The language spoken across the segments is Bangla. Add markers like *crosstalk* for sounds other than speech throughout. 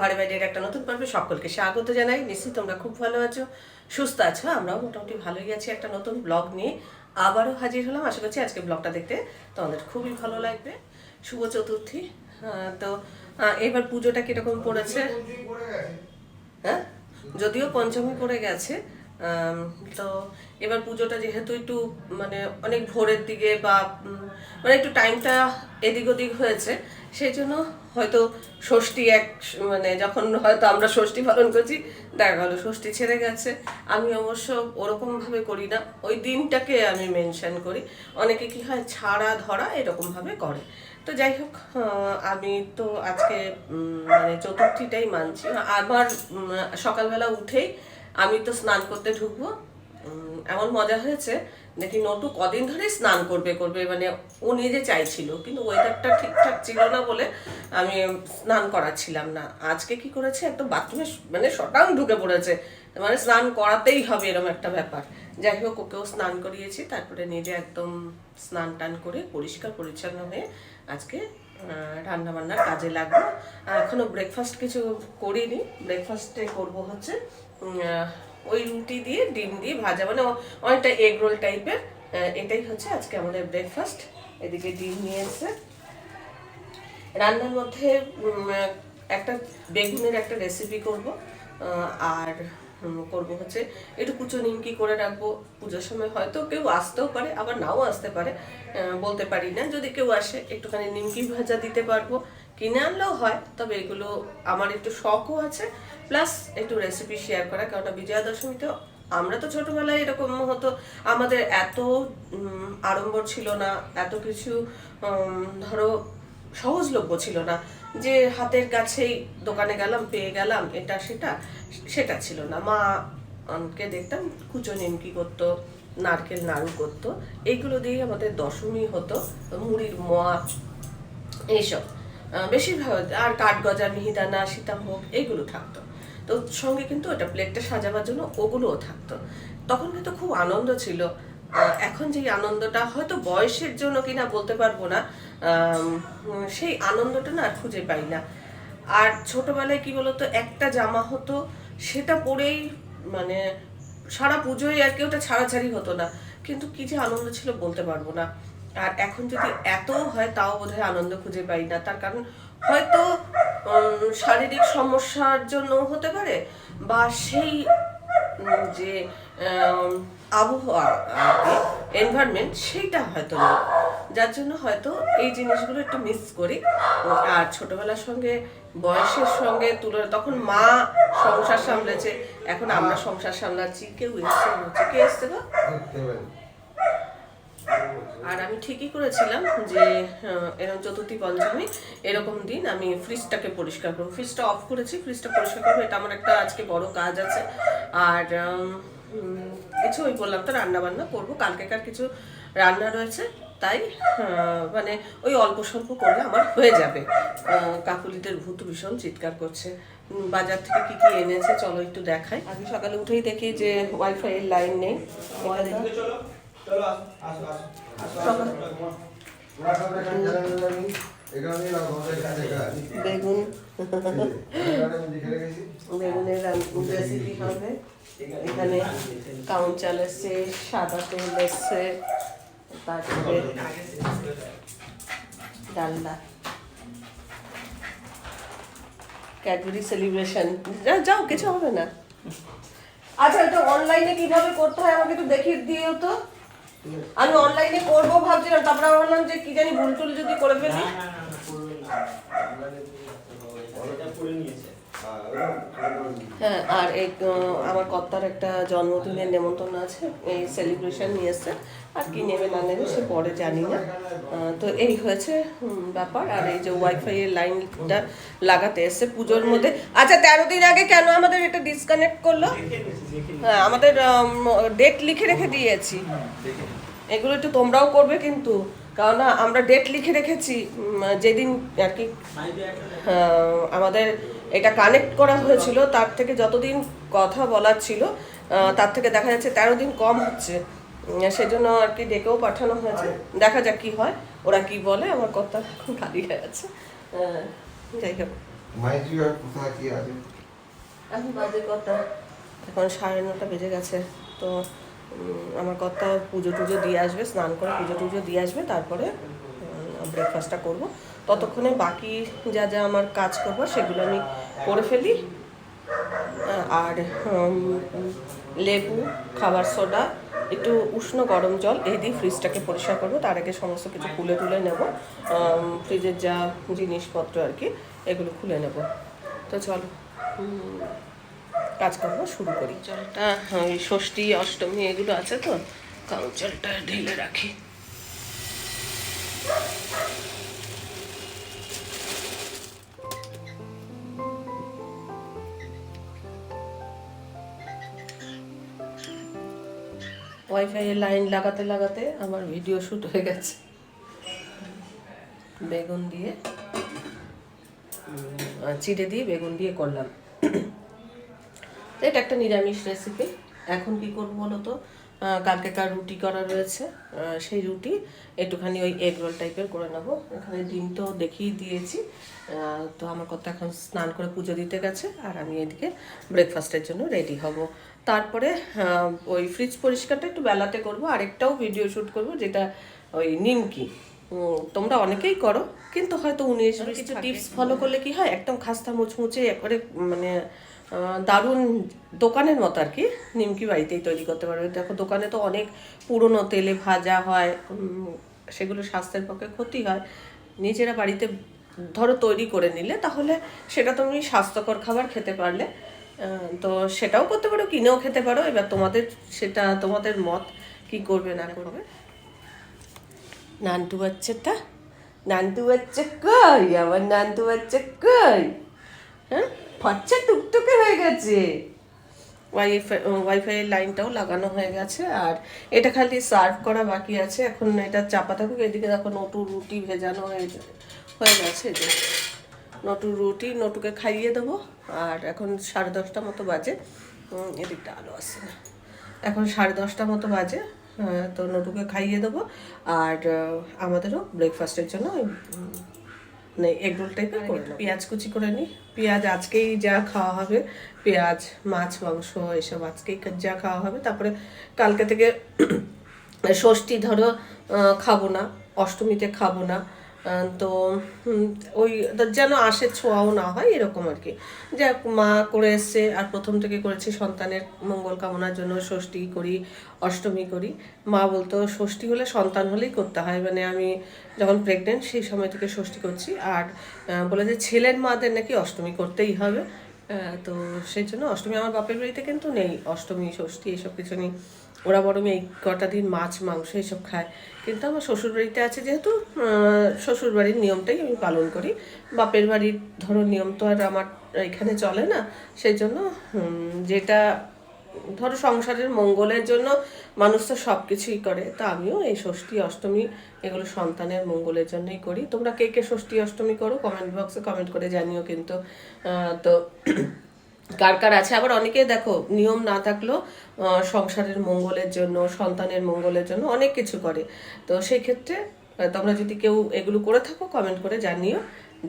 ঘরে বাইরের একটা নতুন পর্বে সকলকে স্বাগত জানাই। নিশ্চয়ই তোমরা খুব ভালো আছো সুস্থ আছো আমরাও মোটামুটি ভালোই আছি। একটা নতুন ব্লগ নিয়ে আবারও হাজির হলাম। আশা করছি আজকে ব্লগটা দেখতে তোমাদের খুবই ভালো লাগবে। শুভ চতুর্থী। তো এবার পুজোটা কীরকম পড়েছে? হ্যাঁ? যদিও পঞ্চমী পড়ে গেছে তো এবার পুজোটা যেহেতু একটু মানে অনেক ভোরের দিকে বা মানে একটু টাইমটা এদিক ওদিক হয়েছে, সেই জন্য হয়তো ষষ্ঠী এক মানে যখন হয়তো আমরা ষষ্ঠী পালন করছি, দেখা গেলো ষষ্ঠী ছেড়ে গেছে। আমি অবশ্য ওরকমভাবে করি না। ওই দিনটাকে আমি মেনশন করি। অনেকে কি হয়, ছাড়া ধরা এরকমভাবে করে। তো যাই হোক আমি তো আজকে মানে চতুর্থীটাই মানছি। আবার সকালবেলা উঠেই আমি তো স্নান করতে ঢুকবো। এমন মজা হয়েছে, দেখি নটু কদিন ধরে স্নান করবে করবে মানে ও নিজে চাইছিল, কিন্তু ওয়েদারটা ঠিকঠাক ছিল না বলে আমি স্নান করাচ্ছিলাম না। আজকে কি করেছে? একদম বাথরুমে মানে শটাং ঢুকে পড়েছে। মানে স্নান করাতেই হবে এরকম একটা ব্যাপার। যাই হোক, ওকেও স্নান করিয়েছি, তারপরে নিজে একদম স্নান টান করে পরিষ্কার পরিচ্ছন্ন হয়ে আজকে রান্না বান্নার কাজে লাগবো আর এখনও ব্রেকফাস্ট কিছু করিনি। ব্রেকফাস্টে করব হচ্ছে ওই রুটি দিয়ে, ডিম দিয়ে ভাজা মানে অনেকটা এগ রোল টাইপের এটাই হচ্ছে আজকে আমাদের ব্রেকফাস্ট এদিকে ডিম নিয়ে রান্নার মধ্যে একটা বেগুনের একটা রেসিপি করব। আর করব হচ্ছে একটু কুচো নিমকি করে রাখব। পুজোর সময় হয়তো কেউ আসতেও পারে, আবার নাও আসতে পারে। বলতে পারি না। যদি কেউ আসে, একটুখানি নিমকি ভাজা দিতে পারব। কিনে আনলেও হয়, তবে এগুলো আমার একটু শখও আছে। প্লাস একটু রেসিপি শেয়ার করা, কেননা বিজয়া দশমীতে আমরা তো ছোটবেলায় এরকম হতো, আমাদের এত আড়ম্বর ছিল না, এত কিছু ধরো সহজলভ্য ছিল না, যে হাতের কাছেই দোকানে গেলাম, পেয়ে গেলাম, এটা সেটা সেটা ছিল না। মা কে দেখতাম, কুচো নিমকি করতো, নারকেল নাড়ু করতো এইগুলো দিয়েই আমাদের দশমী হতো, মুড়ির মোয়া, এইসব। বেশিরভাগ আর কাঠগজা, মিহিদানা, সীতাভোগ এইগুলো থাকতো। তো সঙ্গে কিন্তু ওটা প্লেটটা সাজাবার জন্য ওগুলোও থাকতো। তখন কিন্তু খুব আনন্দ ছিল। এখন যেই আনন্দটা হয়তো বয়সের জন্য কিনা বলতে পারব না সেই আনন্দটা না আর খুঁজে পাই না। আর ছোটবেলায় কি বলতো, একটা জামা হতো, সেটা পরেই মানে সারা পুজোয় আর কি ওটা ছাড়াছাড়ি হতো না। কিন্তু কি যে আনন্দ ছিল বলতে পারব না। আর এখন যদি এত হয়, তাও বোধহয় আনন্দ খুঁজে পাই না। তার কারণ হয়তো শারীরিক সমস্যার জন্য হতে পারে বা সেই যে আবহাওয়া এনভায়রনমেন্ট সেইটা হয়তো নেই যার জন্য হয়তো এই জিনিসগুলো একটু মিস করি। আর ছোটবেলার সঙ্গে, বয়সের সঙ্গে তুলনা, তখন মা সংসার সামলেছে, এখন আমরা সংসার সামলাচ্ছি, কেউ এসছে কে এসছে গো? আর আমি ঠিকই করেছিলাম যে এরকম চতুর্থী পঞ্চমী এরকম দিন আমি ফ্রিজটাকে পরিষ্কার করব। ফ্রিজটা অফ করেছি ফ্রিজটা পরিষ্কার করব এটা আমার একটা আজকে বড় কাজ আছে। আর কিছু ওই বললাম তো রান্না বান্না করব। কালকেকার কিছু রান্না রয়েছে তাই মানে ওই অল্প স্বল্প করলে আমার হয়ে যাবে। কাকুলিদের ভূত ভীষণ চিৎকার করছে। বাজার থেকে কি কি এনেছে চলো একটু দেখাই। আমি সকালে উঠেই দেখি যে ওয়াইফাই এর লাইন নেই চলো চলো আসো আসো। বেগুন। বেগুনের রেসিপি হবে। এখানে কাউন চাল এসছে সাদা তেল এসছে তারপরে ডালনা ক্যাডবেরি সেলিব্রেশন যাও, কিছু হবে না। আচ্ছা এটা অনলাইনে কীভাবে করতে হয় আমাকে একটু দেখিয়ে দিও তো। আমি অনলাইনে করব ভাবছিলাম তারপরে আমি ভাবলাম যে কি জানি ভুল টুল যদি করে ফেলি। হ্যাঁ আর এই আমার কর্তার একটা জন্মদিনের নেমন্তন্ন আছে, এই সেলিব্রেশন নিয়ে এসছে। আর কি নেবে না নেবে সে পরে জানি না। তো এই হয়েছে ব্যাপার। আর এই যে ওয়াইফাই এর লাইনটা লাগাতে এসছে পুজোর মধ্যে। আচ্ছা তেরো দিন আগে কেন আমাদের এটা ডিসকানেক্ট করল? হ্যাঁ আমাদের ডেট লিখে রেখে দিয়েছি। এগুলো একটু তোমরাও করবে কিন্তু, কারণ আমরা ডেট লিখে রেখেছি যেদিন আর কি আমাদের এটা কানেক্ট করা হয়েছিল তার থেকে যতদিন কথা বলার ছিল তার থেকে দেখা যাচ্ছে তেরো দিন কম হচ্ছে। সেজন্য আর কি ডেকেও পাঠানো হয়েছে। দেখা যাক কি হয় ওরা কি বলে আমার কথা খুব হয়ে আছে যাই হোক। এখন বাজে কটা এখন সাড়ে নটা বেজে গেছে তো আমার কর্তা পুজো টুজো দিয়ে আসবে স্নান করে পুজো টুজো দিয়ে আসবে তারপরে ব্রেকফাস্টটা করব। ততক্ষণে বাকি যা যা আমার কাজ করব সেগুলো আমি করে ফেলি। আর লেবু, খাবার সোডা, একটু উষ্ণ গরম জল, এই দিয়ে ফ্রিজটাকে পরিষ্কার করব। তার আগে সমস্ত কিছু খুলে টুলে নেব। ফ্রিজের যা জিনিসপত্র আর কি, এগুলো খুলে নেব। তো চলো কাজকর্ম শুরু করি। জলটা ওই ষষ্ঠী, অষ্টমী, এগুলো আছে তো? কারণ জলটা ঢেলে রাখি। ওয়াইফাই এর লাইন লাগাতে লাগাতে আমার ভিডিও শুট হয়ে গেছে। বেগুন দিয়ে। চিড়ে দিয়ে বেগুন দিয়ে করলাম। এটা একটা নিরামিষ রেসিপি এখন কি করব বলো তো? আহ, কালকেকার রুটি করা রয়েছে? সেই রুটি একটুখানি ওই এগ রোল টাইপের করে নেব। এখানে ডিম তো দেখিয়ে দিয়েছি। তো আমার কথা এখন স্নান করে পুজো দিতে গেছে। আর আমি এদিকে ব্রেকফাস্টের জন্য রেডি হব। তারপরে ওই ফ্রিজ পরিষ্কারটা একটু বেলাতে করব আরেকটাও ভিডিও শ্যুট করব যেটা ওই নিমকি। তোমরা অনেকেই করো কিন্তু হয়তো উনিশ কিছু টিপস ফলো করলে কি হয় একদম খাস্তা মুচমুচে একবারে মানে দারুণ দোকানের মতো আর কি নিমকি বাড়িতেই তৈরি করতে পারবে। দেখো দোকানে তো অনেক পুরনো তেলে ভাজা হয় সেগুলো স্বাস্থ্যের পক্ষে ক্ষতি হয়। নিজেরা বাড়িতে ধরো তৈরি করে নিলে তাহলে সেটা তুমি স্বাস্থ্যকর খাবার খেতে পারলে। তো সেটাও করতে পারো কিনেও খেতে পারো। এবার তোমাদের সেটা তোমাদের মত কি করবে না করবে? নান্টু বাচ্চাটা নান্টু বাচ্চা কই? আমার নান্টু বাচ্চা কই? হ্যাঁ? বাচ্চা টুকটুকে হয়ে গেছে। ওয়াইফাই ওয়াইফাইয়ের লাইনটাও লাগানো হয়ে গেছে আর এটা খালি সার্ভ করা বাকি আছে। এখন এটা চাপা থাকুক এদিকে দেখো নটু রুটি ভেজানো হয়ে হয়ে গেছে। নটু রুটি নটুকে খাইয়ে দেবো। আর এখন সাড়ে দশটা মতো বাজে। এদিকটা আলো আসছে না এখন সাড়ে দশটা মতো বাজে তো নটুকে খাইয়ে দেবো। আর আমাদেরও ব্রেকফাস্টের জন্য মানে এগ রোল টাইপের করে নেব। পেঁয়াজ কুচি করে নিই। পেঁয়াজ আজকেই যা খাওয়া হবে পেঁয়াজ মাছ মাংস এসব আজকেই যা খাওয়া হবে। তারপরে কালকে থেকে *clears throat* ষষ্ঠী ধরো খাব না অষ্টমীতে খাব না তো ওই যেন আসে ছোঁয়াও না হয়, এরকম আর কি। যাক, মা করে এসছে, আর প্রথম থেকে করেছি সন্তানের মঙ্গল কামনার জন্য ষষ্ঠী করি, অষ্টমী করি। মা বলতো, ষষ্ঠী হলে সন্তান হলেই করতে হয় মানে আমি যখন প্রেগনেন্ট সেই সময় থেকে ষষ্ঠী করছি। আর বলে যে ছেলের মাদের নাকি অষ্টমী করতেই হবে। তো সেই জন্য অষ্টমী, আমার বাপের বাড়িতে কিন্তু নেই অষ্টমী, ষষ্ঠী, এসব কিছু নেই ওরা বরং এই কটা দিন মাছ মাংস এসব খায়। কিন্তু আমার শ্বশুর বাড়িতে আছে যেহেতু আহ, শ্বশুর বাড়ির নিয়মটাই আমি পালন করি। বাপের বাড়ির ধরো নিয়ম তো আর আমার এখানে চলে না। সেই জন্য যেটা ধরো সংসারের মঙ্গলের জন্য মানুষ তো সব কিছুই করে তা আমিও এই ষষ্ঠী অষ্টমী এগুলো সন্তানের মঙ্গলের জন্যই করি। তোমরা কে কে ষষ্ঠী অষ্টমী করো? কমেন্ট বক্সে কমেন্ট করে জানিও কিন্তু। তো কার কার আছে? আবার অনেকে দেখো, নিয়ম না থাকলেও সংসারের মঙ্গলের জন্য, সন্তানের মঙ্গলের জন্য অনেক কিছু করে। তো সেই ক্ষেত্রে তোমরা যদি কেউ এগুলো করে থাকো কমেন্ট করে জানিও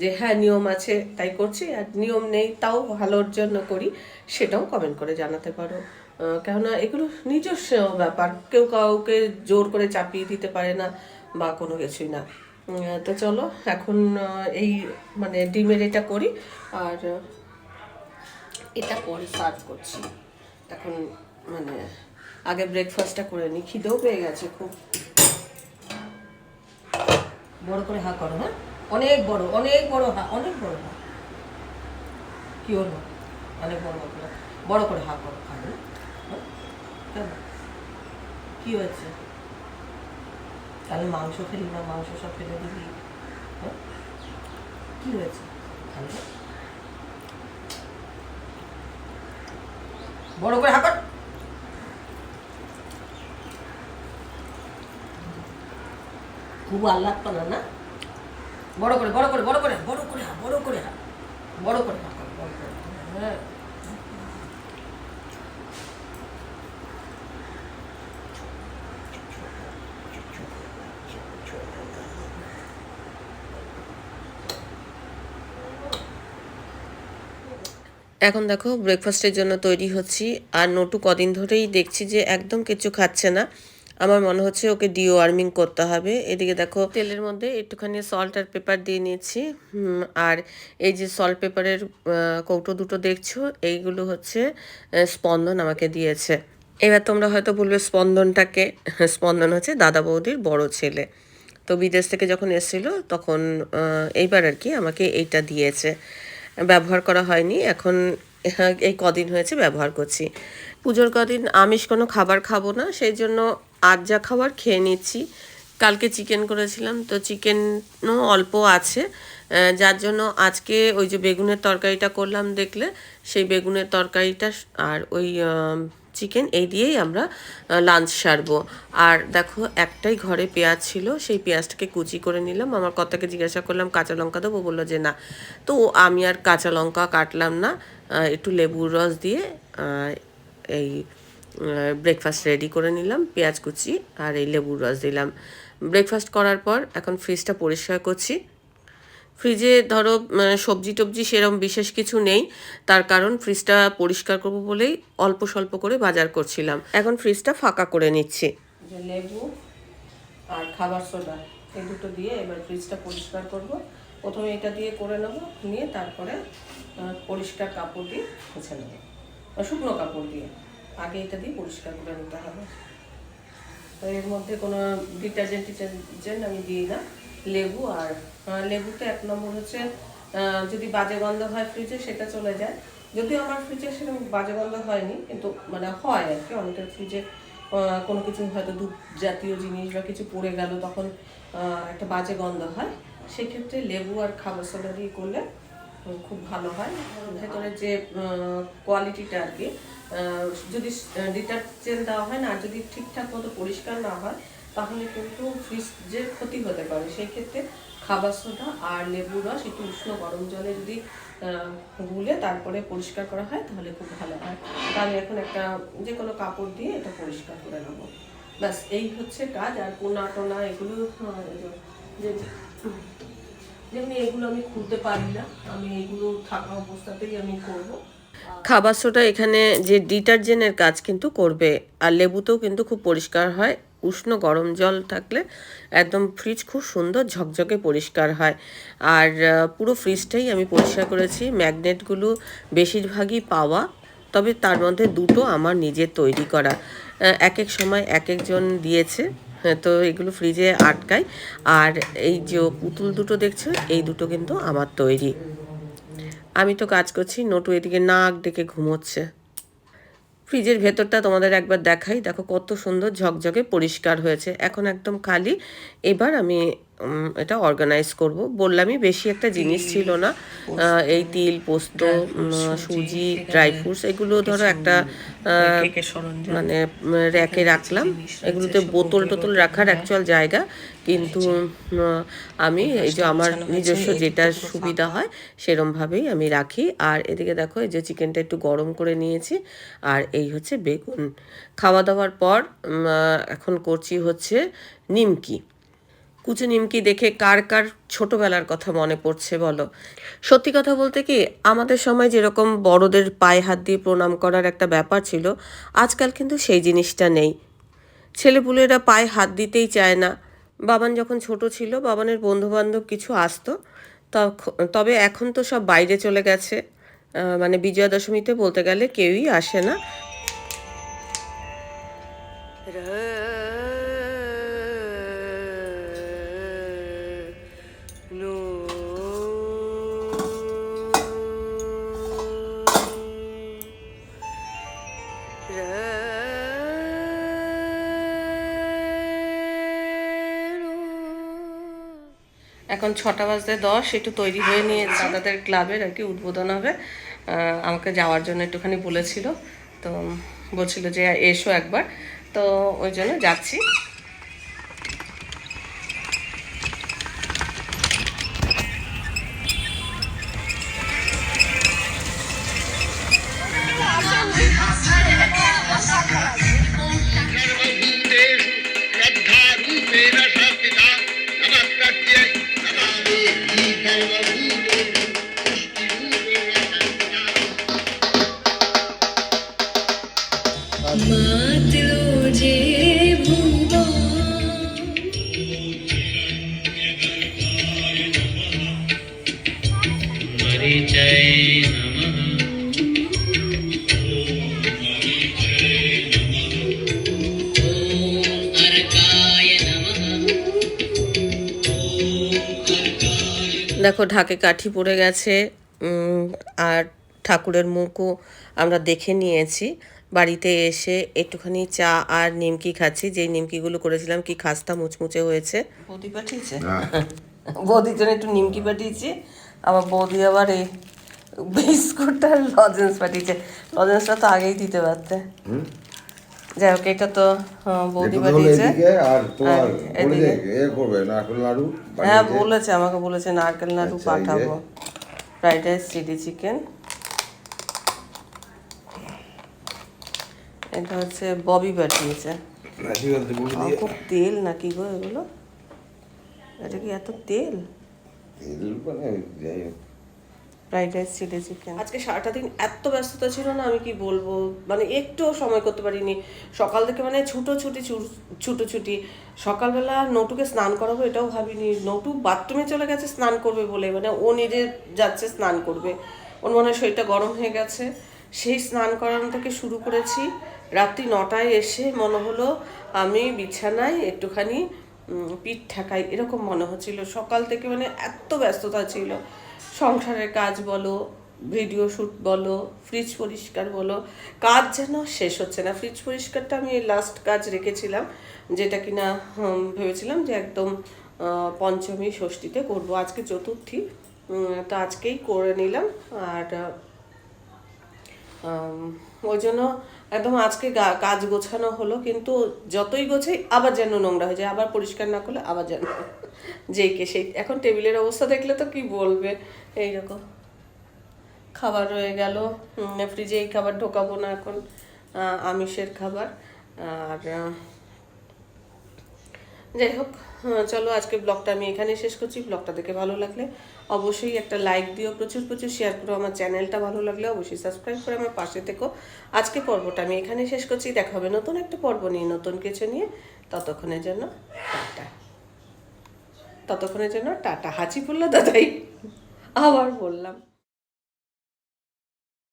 যে হ্যাঁ নিয়ম আছে, তাই করছি। আর নিয়ম নেই, তাও ভালোর জন্য করি। সেটাও কমেন্ট করে জানাতে পারো। কেননা এগুলো নিজস্ব ব্যাপার। কেউ কাউকে জোর করে চাপিয়ে দিতে পারে না বা কোনো কিছুই না। তো চলো, এখন এই মানে ডিমের এটা করি। আর এটা পরে সার্ভ করছি। এখন মানে আগে ব্রেকফাস্টটা করে নিই খিদেও পেয়ে গেছে খুব। বড় করে হা করো হ্যাঁ? অনেক বড় অনেক বড় হা, অনেক বড় হা। কি হলো অনেক বড় করে। বড় করে হা করো, খাবে হ্যাঁ? কি হয়েছে? তাহলে মাংস খেলি না? মাংস সব ফেলে দিবি? হ্যাঁ? কি হয়েছে? খালি বড় করে হাঁকট খুব আহ্লাদ পালা না? বড় করে বড় করে বড় করে বড় করে বড় করে বড় করে বড় করে হ্যাঁ। এখন দেখো ব্রেকফাস্টের জন্য তৈরি হচ্ছি। আর নটু কদিন ধরেই দেখছি যে একদম কিছু খাচ্ছে না। আমার মনে হচ্ছে ওকে ডিওয়ার্মিং করতে হবে। এদিকে দেখো তেলের মধ্যে একটুখানি সল্ট আর পেপার দিয়ে নিয়েছি আর এই যে সল্ট পেপারের কৌটো দুটো দেখছ? এইগুলো হচ্ছে স্পন্দন আমাকে দিয়েছে। এবার তোমরা হয়তো বলবে, স্পন্দনটাকে, স্পন্দন হচ্ছে দাদা বৌদির বড় ছেলে। তো বিদেশ থেকে যখন এসেছিল তখন এইবার আর কি আমাকে এইটা দিয়েছে। ব্যবহার করা হয়নি। এখন এই কদিন হয়েছে ব্যবহার করছি। পুজোর কদিন আমিষ কোনো খাবার খাব না, সেই জন্য আজ যা খাবার খেয়ে নিচ্ছি। কালকে চিকেন করেছিলাম, তো চিকেনও অল্প আছে। যার জন্য আজকে ওই যে বেগুনের তরকারিটা করলাম দেখলে, সেই বেগুনের তরকারিটা আর ওই চিকেন এই দিয়েই আমরা লাঞ্চ সারবো। আর দেখো, একটাই ঘরে পেঁয়াজ ছিল, সেই পেঁয়াজটাকে কুচি করে নিলাম। আমার কর্তাকে জিজ্ঞাসা করলাম, কাঁচা লঙ্কা দেবো? বলল যে, না। তো আমি আর কাঁচা লঙ্কা কাটলাম না একটু লেবুর রস দিয়ে এই ব্রেকফাস্ট রেডি করে নিলাম, পেঁয়াজ কুচি আর এই লেবুর রস দিলাম। ব্রেকফাস্ট করার পর এখন ফ্রিজটা পরিষ্কার করছি। ফ্রিজে ধরো সবজি টবজি সেরম বিশেষ কিছু নেই। তার কারণ ফ্রিজটা পরিষ্কার করব বলেই অল্প স্বল্প করে বাজার করছিলাম। এখন ফ্রিজটা ফাঁকা করে নিচ্ছি। লেবু আর খাবার সোডা, এই দুটো দিয়ে এবার ফ্রিজটা পরিষ্কার করব। প্রথমে এটা দিয়ে করে নেব, নিয়ে তারপরে পরিষ্কার কাপড় দিয়ে মুছে নেব। শুকনো কাপড় দিয়ে। আগে এটা দিয়ে পরিষ্কার করে নিতে হবে। তো এর মধ্যে কোনো ডিটারজেন্ট টিটারজেন্ট আমি দিই না। লেবু আর লেবুতে এক নম্বর হচ্ছে যদি বাজে গন্ধ হয় ফ্রিজে সেটা চলে যায়। যদিও আমার ফ্রিজে সেরকম বাজে গন্ধ হয়নি, কিন্তু মানে হয় আর কি। অনেকের ফ্রিজে কোনো কিছু হয়তো দুধ জাতীয় জিনিস বা কিছু পড়ে গেল, তখন একটা বাজে গন্ধ হয়। সেক্ষেত্রে লেবু আর খাবার সোডা দিয়ে করলে খুব ভালো হয়। ভেতরে যে কোয়ালিটিটা আর কি যদি ডিটারজেন্ট দেওয়া হয় না যদি ঠিকঠাক মতো পরিষ্কার না হয় তাহলে কিন্তু ফ্রিজের ক্ষতি হতে পারে, সেই ক্ষেত্রে খাবার সোডা আর লেবু রস একটু উষ্ণ গরম জলে যদি গুলে তারপরে পরিষ্কার করা হয়, তাহলে খুব ভালো হয়। তা আমি এখন একটা যে কোনো কাপড় দিয়ে এটা পরিষ্কার করে নেব। ব্যাস, এই হচ্ছে কাজ, আর কোনা টোনা এগুলো যে, যেমনি এগুলো আমি খুলতে পারি না, আমি এগুলো থাকা অবস্থাতেই আমি করব। খাবার সোডা এখানে যে ডিটারজেন্টের কাজ কিন্তু করবে, আর লেবুতেও কিন্তু খুব পরিষ্কার হয়। উষ্ণ গরম জল থাকলে একদম ফ্রিজ খুব সুন্দর ঝকঝকে পরিষ্কার হয়। আর পুরো ফ্রিজটাই আমি পরিষ্কার করেছি। ম্যাগনেটগুলো বেশিরভাগই পাওয়া তবে তার মধ্যে দুটো আমার নিজের তৈরি করা। এক এক সময় এক একজন দিয়েছে হ্যাঁ, তো এগুলো ফ্রিজে আটকায়। আর এই যে পুতুল দুটো দেখছ এই দুটো কিন্তু আমার তৈরি। আমি তো কাজ করছি নটু এদিকে নাক ডেকে ঘুমোচ্ছে। ফ্রিজের ভেতরটা তোমাদের একবার দেখাই। দেখো কত সুন্দর ঝকঝকে পরিষ্কার হয়েছে। এখন একদম খালি। এবার আমি এটা অর্গানাইজ করব। বললামই বেশি একটা জিনিস ছিল না। এই তিল পোস্ত সুজি ড্রাই ফ্রুটস এগুলো ধরো একটা মানে র্যাকে রাখলাম। এগুলোতে বোতল টোতল রাখার অ্যাকচুয়াল জায়গা। কিন্তু আমি এই যে আমার নিজস্ব যেটা সুবিধা হয় সেরমভাবেই আমি রাখি। আর এদিকে দেখো এই যে চিকেনটা একটু গরম করে নিয়েছি। আর এই হচ্ছে বেগুন। খাওয়া দাওয়ার পর এখন করছি হচ্ছে নিমকি। কুচু নিমকি দেখে কার কার ছোটবেলার কথা মনে পড়ছে বলো? সত্যি কথা বলতে কি, আমাদের সময় যেরকম বড়দের পায়ে হাত দিয়ে প্রণাম করার একটা ব্যাপার ছিল, আজকাল কিন্তু সেই জিনিসটা নেই। ছেলেপুলেরা পায়ে হাত দিতেই চায় না। বাবান যখন ছোট ছিল, বাবানের বন্ধু বান্ধব কিছু আসতো তবে এখন তো সব বাইরে চলে গেছে। মানে বিজয়া দশমীতে বলতে গেলে কেউই আসে না। এখন ছটা বাজতে দশ, একটু তৈরি হয়ে নিয়ে দাদাদের ক্লাবের আর কি উদ্বোধন হবে। আমাকে যাওয়ার জন্য একটুখানি বলেছিল। তো বলছিল যে এসো একবার। তো ওই জন্য যাচ্ছি। Thank you. দেখো ঢাকে কাঠি পড়ে গেছে আর ঠাকুরের মুখও আমরা দেখে নিয়েছি। বাড়িতে এসে একটুখানি চা আর নিমকি খাচ্ছি। যেই নিমকিগুলো করেছিলাম কি খাস্তা মুচমুচে হয়েছে। বৌদি পাঠিয়েছে? বৌদির জন্য একটু নিমকি পাঠিয়েছি। আবার বৌদি আবার এই বিস্কুট আর লজেন্স পাঠিয়েছে। লজেন্সটা তো আগেই দিতে পারতে। যাই হোক এটা তো বৌদি নাড়ু হ্যাঁ বলেছে আমাকে বলেছে নারকেল নাড়ু আচ্ছা। পাঠাবো। Fried rice chilli chicken. এটা হচ্ছে ববি পাঠিয়েছে। খুব তেল নাকি গো এগুলো? এটা কি এত তেল? তেল মানে যাই হোক। ফ্রাইড রাইস চিলি আজকে সারাটা দিন এত ব্যস্ততা ছিল না, আমি কি বলব? মানে একটুও সময় করতে পারিনি। সকাল থেকে মানে ছুটোছুটি ছু- ছুটোছুটি সকালবেলা নটুকে স্নান করাবো এটাও ভাবিনি। নটু বাথরুমে চলে গেছে, স্নান করবে বলে। মানে ও নিজে যাচ্ছে, স্নান করবে। ওর মনে হয় শরীরটা গরম হয়ে গেছে। সেই স্নান করানো থেকে শুরু করেছি। রাত্রি নটায় এসে মনে হলো আমি বিছানায় একটুখানি পিঠ ঠেকাই এরকম মনে হচ্ছিল। সকাল থেকে মানে এত ব্যস্ততা ছিল। সংসারের কাজ বলো ভিডিও শ্যুট বলো ফ্রিজ পরিষ্কার বলো, কাজ যেন শেষ হচ্ছে না। ফ্রিজ পরিষ্কারটা আমি লাস্ট কাজ রেখেছিলাম, যেটা কিনা ভেবেছিলাম যে একদম পঞ্চমী ষষ্ঠীতে করব। আজকে চতুর্থী তো আজকেই করে নিলাম। আর ওই জন্য একদম আজকে কাজ গোছানো হলো, কিন্তু যতই গোছাই, আবার যেন নোংরা হয়ে যায়। আবার পরিষ্কার না করলে আবার যেন *laughs* যে কে সেই এখন টেবিলের অবস্থা দেখলে তো কি বলবে? এইরকম। খাবার রয়ে গেল। ফ্রিজে এই খাবার ঢোকাবো না এখন। আমিষের খাবার। আর যাই হোক চলো আজকে ব্লগটা আমি এখানে শেষ করছি। ব্লগটা দেখে ভালো লাগলে অবশ্যই একটা লাইক দিও, প্রচুর প্রচুর শেয়ার করো। আমার চ্যানেলটা ভালো লাগলে অবশ্যই সাবস্ক্রাইব করে আমার পাশে থেকো। আজকে পর্বটা আমি এখানে শেষ করছি। দেখা হবে নতুন একটা পর্ব নিয়ে, নতুন কিছু নিয়ে। ততক্ষণের জন্য টাটা। ততক্ষণের জন্য টাটা। হাঁচি পড়ল দাদাই আবার বললাম।